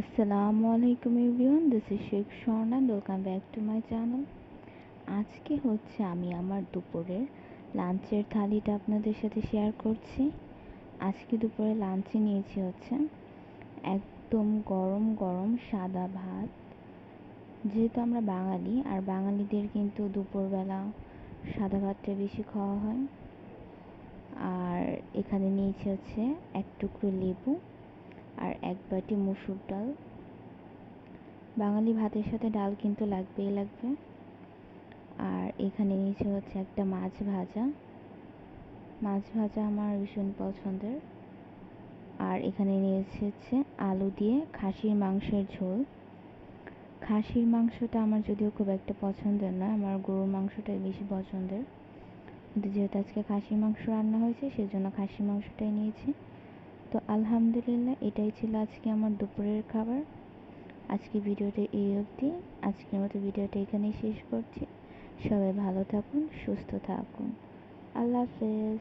আসসালামু আলাইকুম everyone this is Sheikh Swarna welcome back to my channel আজকে হচ্ছে আমি আমার দুপুরের লাঞ্চের থালিটা আপনাদের সাথে শেয়ার করছি। আজকে দুপুরে লাঞ্চে নিয়েছি হচ্ছে একদম গরম গরম সাদা ভাত। যেহেতু আমরা বাঙালি, আর বাঙালিদের কিন্তু দুপুরবেলা সাদা ভাতটা বেশি খাওয়া হয়। আর এখানে নিয়েছি হচ্ছে এক টুকরো লেবু। আর এক বাটি মুসুর ডাল। বাঙালি ভাতের সাথে ডাল কিন্তু লাগবেই লাগবে। আর এখানে নিচে হচ্ছে একটা মাছ ভাজা। মাছ ভাজা আমার ভীষণ পছন্দের। আর এখানে নিয়েছে হচ্ছে আলু দিয়ে খাসির মাংসের ঝোল। খাসির মাংসটা আমার যদিও খুব একটা পছন্দের নয়, আমার গরুর মাংসটাই বেশি পছন্দের। কিন্তু যেহেতু আজকে খাসির মাংস রান্না হয়েছে, সেজন্য খাসির মাংসটাই নিয়েছি। তো আলহামদুলিল্লাহ, এটাই ছিল আজকে আমার দুপুরের খাবার। আজকে ভিডিওটা এই অবধি। আজকের মতো ভিডিওটা এখানেই শেষ করছি। সবাই ভালো থাকুন, সুস্থ থাকুন। আল্লাহ হাফেজ।